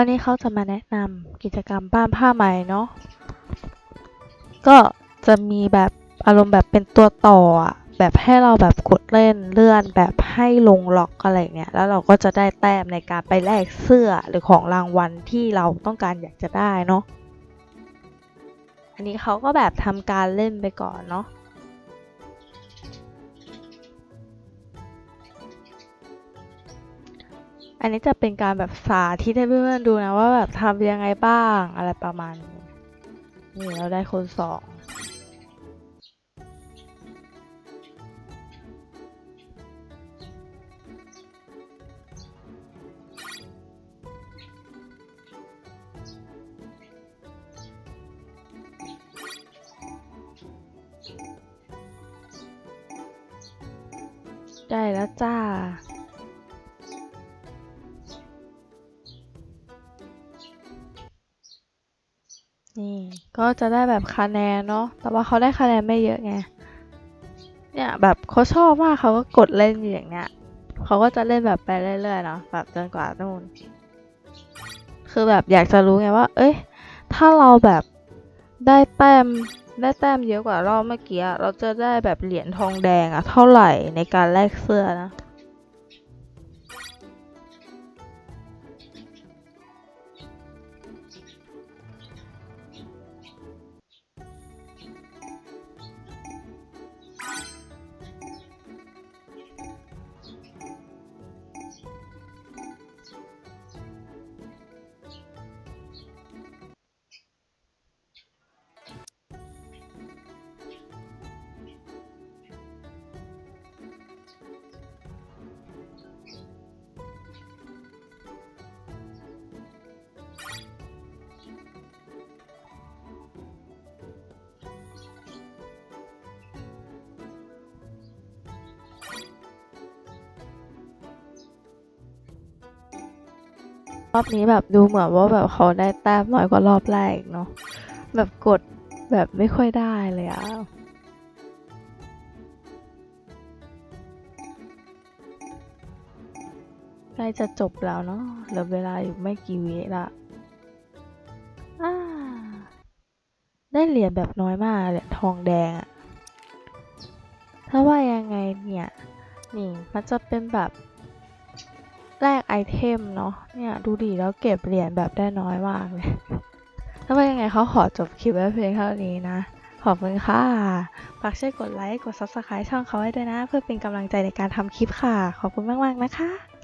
วันนี้เขาจะมาแนะนำกิจกรรมบ้านผ้าไหมเนาะ ก็จะมีแบบอารมณ์แบบเป็นตัวต่ออะแบบให้เราแบบกดเล่นเลื่อนแบบให้ลงล็อกอะไรเงี้ย แล้วเราก็จะได้แต้มในการไปแลกเสื้อหรือของรางวัลที่เราต้องการอยากจะได้เนาะ อันนี้เขาก็แบบทำการเล่นไปก่อนเนาะ อันนี้จะเป็นการแบบสาธิตให้เพื่อนๆดูนะว่าแบบทำยังไงบ้างอะไรประมาณนี้นี่เราได้คนสองได้แล้วจ้า นี่ก็จะได้แบบคะแนนเนาะ แต่ว่าเขาได้คะแนนไม่เยอะไง เนี่ยแบบเขาชอบมากเขาก็กดเล่นอยู่อย่างเนี้ยเขาก็จะเล่นแบบไปเรื่อยๆเนาะแบบจนกว่านู่น คือแบบอยากจะรู้ไงว่า เอ้ย ถ้าเราแบบได้แต้มได้แต้มเยอะกว่ารอบเมื่อกี้ เราจะได้แบบเหรียญทองแดงอะเท่าไหร่ในการแลกเสื้อนะ อบนี้แบบดูเหมือนว่าแบบเขาได้แต้มน้อยกว่ารอบแรกเนาะแบบกดแบบไม่ค่อยได้เลยอะใกล้จะจบแล้วเนาะเหลือเวลาอยู่ไม่กี่วิละได้เหรียญแบบน้อยมากเหรียญทองแดงอะถ้าว่ายังไงเนี่ย นี่มันจะเป็นแบบ แลกไอเทมเนาะเนี่ยดูดีแล้วเก็บเหรียญแบบได้น้อยมากเลยถ้าว่ายังไงเขาขอจบคลิปไว้เพียงเท่านี้นะ ขอบคุณค่ะฝากช่วยกดไลค์ กด subscribe ช่องเขาให้ด้วยนะ เพื่อเป็นกำลังใจในการทำคลิปค่ะ ขอบคุณมาก ๆ นะคะ